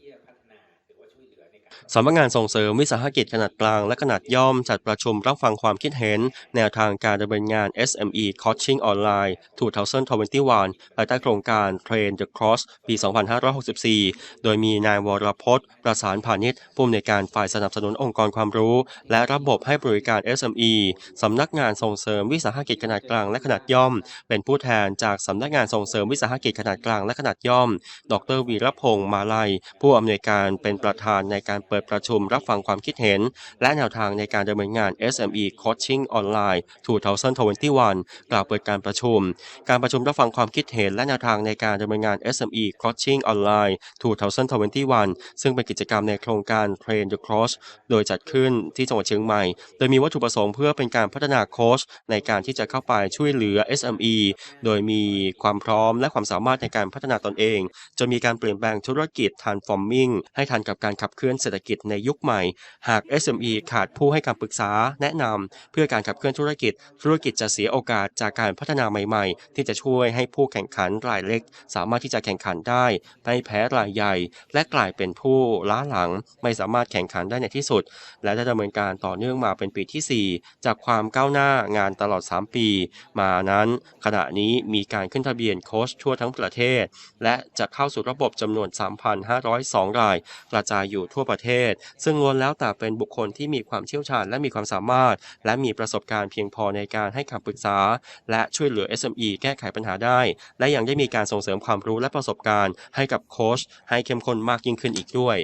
ที่จะพัฒนา สำนักงานส่งเสริมวิสาหกิจขนาดกลางและขนาดย่อมจัดประชุมรับฟังความคิดเห็น แนวทางการดำเนินงาน SME Coaching Online 2021ภายใต้โครงการ Train the Cross ปี 2564 โดยมีนายวรพจน์ ประสานพาณิชย์ผู้อำนวยการฝ่ายสนับสนุนองค์กรความรู้ และระบบให้บริการ SME สำนักงานส่งเสริมวิสาหกิจขนาดกลางและขนาดย่อม เป็นผู้แทนจากสำนักงานส่งเสริมวิสาหกิจขนาดกลางและขนาดย่อม ดรวีรพงษ์มาลัย ผู้อำนวยการเป็นประธานในการการเปิดประชุมรับฟังความคิดเห็น และแนวทางในการดำเนินงาน SME Coaching Online 2021 กล่าวเปิดการประชุม การประชุมรับฟังความคิดเห็น และแนวทางในการดำเนินงาน SME Coaching Online 2021 ซึ่งเป็นกิจกรรมในโครงการ Train the Cross โดยจัดขึ้นที่จังหวัดเชียงใหม่ โดยมีวัตถุประสงค์เพื่อเป็นการพัฒนาโค้ชในการที่จะเข้าไปช่วยเหลือ SME โดยมีความพร้อมและความสามารถในการพัฒนาตนเอง จนมีการเปลี่ยนแปลงธุรกิจ transforming ให้ทันกับการขับเคลื่อนเศรษฐกิจในยุคใหม่ หาก SME ขาดผู้ให้คำปรึกษาแนะนำเพื่อการขับเคลื่อนธุรกิจ ธุรกิจจะเสียโอกาสจากการพัฒนาใหม่ๆ ที่จะช่วยให้ผู้แข่งขันรายเล็ก สามารถที่จะแข่งขันได้ไม่แพ้รายใหญ่ และกลายเป็นผู้ล้าหลัง ไม่สามารถแข่งขันได้ในที่สุด และได้ดำเนินการต่อเนื่องมาเป็นปีที่ 4 จากความก้าวหน้างานตลอด 3 ปี มานั้น ขณะนี้มีการขึ้นทะเบียนโค้ชทั่วทั้งประเทศ และจะเข้าสู่ระบบจำนวน 3,502 ราย กระจายอยู่ทั่วทั่วประเทศ ซึ่งล้วนแล้วแต่เป็นบุคคลที่มีความเชี่ยวชาญและมีความสามารถ และมีประสบการณ์เพียงพอในการให้คำปรึกษา และช่วยเหลือ SME แก้ไขปัญหาได้ และยังได้มีการส่งเสริมความรู้และประสบการณ์ ให้กับโค้ชให้เข้มข้นมากยิ่งขึ้นอีกด้วย